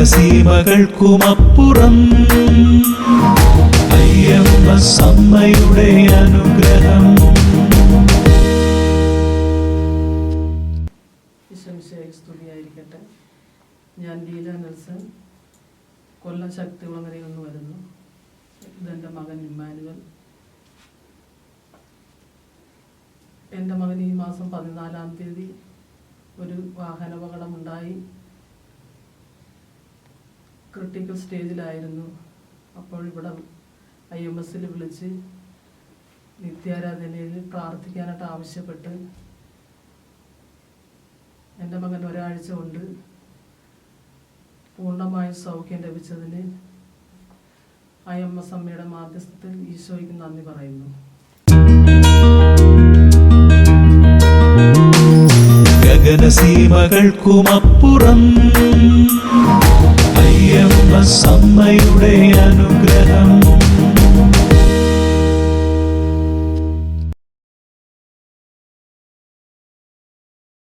ഗഗനസീമകൾക്കുമപ്പുറം അയ്യപ്പ സമ്മയുടെ അനുഗ്രഹം. സ്തുതിയായിരിക്കട്ടെ. ഞാൻ ലീല നെൽസൺ. കൊല്ലം ശക്തികുളങ്ങരയിൽ നിന്ന് വരുന്നു. ഇതെന്റെ മകൻ ഇമ്മാനുവൽ. എന്റെ മകൻ ഈ മാസം പതിനാലാം തീയതി ഒരു വാഹനാപകടമുണ്ടായി. ക്രിട്ടിക്കൽ സ്റ്റേജിലായിരുന്നു അപ്പോൾ ഇവിടെ ഐ എം എസിൽ വിളിച്ച് നിത്യാരാധനയിൽ പ്രാർത്ഥിക്കാനായിട്ട് ആവശ്യപ്പെട്ട് എന്റെ മകൻ ഒരാഴ്ച കൊണ്ട് പൂർണമായും സൗഖ്യം ലഭിച്ചതിന് ഐ എം എസ് അമ്മയുടെ മാധ്യസ്ഥത്തിൽ ഈശോയ്ക്ക് നന്ദി പറയുന്നു. ഗഗനസീമകൾക്കുമപ്പുറം അങ്ങയുടെ അനുഗ്രഹം.